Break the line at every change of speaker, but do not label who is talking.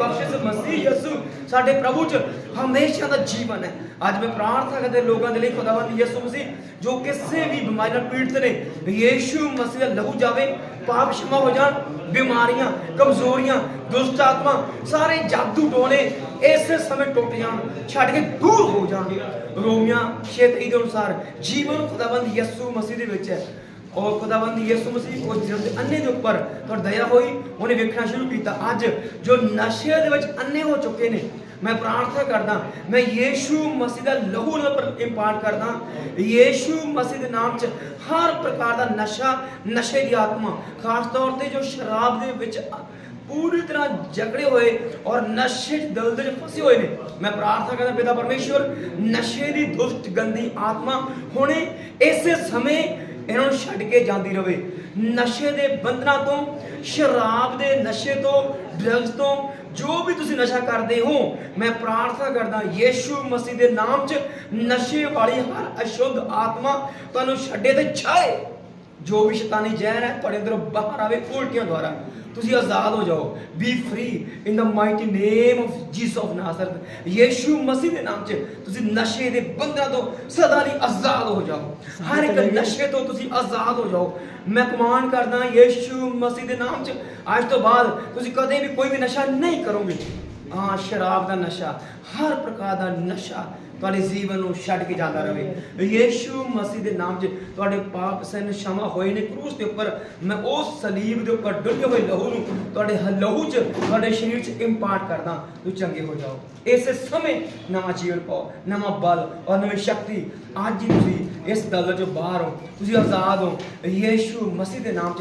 ਬਖਸ਼ਿਸ਼ ਮਸੀਹ ਯਿਸੂ ਸਾਡੇ ਪ੍ਰਭੂ ਚ ਹਮੇਸ਼ਾ ਦਾ ਜੀਵਨ ਹੈ। ਅੱਜ ਮੈਂ ਪ੍ਰਾਰਥਨਾ ਕਰਦੇ ਲੋਕਾਂ ਦੇ ਲਈ ਖੁਦਾਵੰਦ ਯਿਸੂ ਮਸੀਹ, ਜੋ ਕਿਸੇ ਵੀ ਬਿਮਾਰੀ ਨਾਲ ਪੀੜਤ ਨੇ, ਯਿਸੂ ਮਸੀਹ ਦਾ ਲਹੂ ਜਾਵੇ, ਪਾਪ ਸ਼ਮਾ ਹੋ ਜਾਣ, ਬਿਮਾਰੀਆਂ, ਕਮਜ਼ੋਰੀਆਂ, ਦੁਸ਼ਟ ਆਤਮਾ, ਸਾਰੇ ਜਾਦੂ ਟੋਣੇ ਇਸੇ ਸਮੇਂ ਟੁੱਟ ਜਾਣ, ਛੱਡ ਕੇ ਦੂਰ ਹੋ ਜਾਣਗੇ ਰੋਮੀਆਂ 6:3 ਦੇ ਅਨੁਸਾਰ ਜੀਵਨ ਖੁਦਾਵੰਦ ਯਿਸੂ ਮਸੀਹ ਦੇ ਵਿੱਚ ਹੈ। ਔਰ ਖੁਦਾਵੰਦ ਯਿਸੂ ਮਸੀਹ, ਉਹ ਜਿਹੜੇ ਅੰਨੇ ਦੇ ਉੱਪਰ ਪਰ ਦਇਆ ਹੋਈ, ਉਹਨੇ ਵੇਖਣਾ ਸ਼ੁਰੂ ਕੀਤਾ। ਅੱਜ ਜੋ ਨਸ਼ੇ ਦੇ ਵਿੱਚ ਅੰਨੇ ਹੋ ਚੁੱਕੇ ਨੇ, ਮੈਂ ਪ੍ਰਾਰਥਨਾ ਕਰਦਾ, ਮੈਂ ਯੀਸ਼ੂ ਮਸੀਹ ਦਾ ਲਹੂ ਉਹਨਾਂ ਪਰ ਇੰਪਾਰਟ ਕਰਦਾ, ਯੀਸ਼ੂ ਮਸੀਹ ਦੇ ਨਾਮ 'ਚ ਹਰ ਪ੍ਰਕਾਰ ਦਾ ਨਸ਼ਾ, ਨਸ਼ੇ ਦੀ ਆਤਮਾ, ਖਾਸ ਤੌਰ ਤੇ ਜੋ ਸ਼ਰਾਬ ਦੇ ਵਿੱਚ ਪੂਰੀ ਤਰ੍ਹਾਂ ਜਕੜੇ ਹੋਏ ਔਰ ਨਸ਼ੇ ਚ ਦਲਦਲ ਫਸੇ ਹੋਏ ਨੇ, ਮੈਂ ਪ੍ਰਾਰਥਨਾ ਕਰਦਾ, ਪਿਤਾ ਪਰਮੇਸ਼ਵਰ, ਨਸ਼ੇ ਦੀ ਦੁਸ਼ਟ, ਗੰਦੀ ਆਤਮਾ ਹੁਣੇ ਇਸੇ ਸਮੇਂ ਇਹਨਾਂ ਨੂੰ ਛੱਡ ਕੇ ਜਾਂਦੀ ਰਵੇ। ਨਸ਼ੇ ਦੇ ਬੰਧਨਾਂ ਤੋਂ, ਸ਼ਰਾਬ ਦੇ ਨਸ਼ੇ ਤੋਂ ਡਰੱਗਸ ਤੋਂ, ਜੋ ਵੀ ਤੁਸੀਂ ਨਸ਼ਾ ਕਰਦੇ ਹੋ, ਮੈਂ ਪ੍ਰਾਰਥਨਾ ਕਰਦਾ, ਯੀਸ਼ੂ ਮਸੀਹ ਦੇ ਨਾਮ 'ਚ ਨਸ਼ੇ ਵਾਲੀ ਹਰ ਅਸ਼ੁੱਧ ਆਤਮਾ ਤੁਹਾਨੂੰ ਛੱਡੇ ਤੇ ਛਾਏ। ਜੋ ਵੀ ਸ਼ੈਤਾਨੀ ਜ਼ਹਿਰ ਹੈ, ਤੁਹਾਡੇ ਅੰਦਰੋਂ ਬਾਹਰ ਆਵੇ, ਉਲਟੀਆਂ ਦੁਆਰਾ। ਤੁਸੀਂ ਆਜ਼ਾਦ ਹੋ ਜਾਓ। Be free in the mighty name of Jesus of Nazareth Yeshu Masih ਦੇ ਨਾਮ 'ਚ ਤੁਸੀਂ ਨਸ਼ੇ ਦੇ ਬੰਧਨਾਂ ਤੋਂ ਸਦਾ ਲਈ ਆਜ਼ਾਦ ਹੋ ਜਾਓ। ਹਰ ਇੱਕ ਨਸ਼ੇ ਤੋਂ ਤੁਸੀਂ ਆਜ਼ਾਦ ਹੋ ਜਾਓ। ਮੈਂ ਕਮਾਨ ਕਰਦਾ ਯੀਸ਼ੂ ਮਸੀਹ ਦੇ ਨਾਮ 'ਚ। ਅੱਜ ਤੋਂ ਬਾਅਦ ਤੁਸੀਂ ਕਦੇ ਵੀ ਕੋਈ ਵੀ ਨਸ਼ਾ ਨਹੀਂ ਕਰੋਗੇ। ਹਾਂ, ਸ਼ਰਾਬ ਦਾ ਨਸ਼ਾ, ਹਰ ਪ੍ਰਕਾਰ ਦਾ ਨਸ਼ਾ ਤੁਹਾਡੇ ਜੀਵਨ ਨੂੰ ਛੱਡ ਕੇ ਜਾਂਦਾ ਰਹੇ ਯੇਸ਼ੂ ਮਸੀਹ ਦੇ ਨਾਮ 'ਚ ਤੁਹਾਡੇ ਪਾਪ ਸਨ ਸ਼ਮਾ ਹੋਏ ਨੇ ਕਰੂਸ ਦੇ ਉੱਪਰ। ਮੈਂ ਉਸ ਸਲੀਬ ਦੇ ਉੱਪਰ ਡੁੱਬੇ ਹੋਏ ਲਹੂ ਨੂੰ ਤੁਹਾਡੇ ਲਹੂ 'ਚ, ਤੁਹਾਡੇ ਸਰੀਰ 'ਚ ਇੰਪਾਰਟ ਕਰਦਾ। ਤੂੰ ਚੰਗੇ ਹੋ ਜਾਓ। ਇਸੇ ਸਮੇਂ ਨਵਾਂ ਜੀਵਨ ਪਾਓ, ਨਵਾਂ ਬਲ ਔਰ ਨਵੀਂ ਸ਼ਕਤੀ। ਅੱਜ ਹੀ ਤੁਸੀਂ ਇਸ ਦਲ 'ਚੋਂ ਬਾਹਰ ਹੋ। ਤੁਸੀਂ ਆਜ਼ਾਦ ਹੋ। ਯੇਸ਼ੂ ਮਸੀਹ ਦੇ ਨਾਮ 'ਚ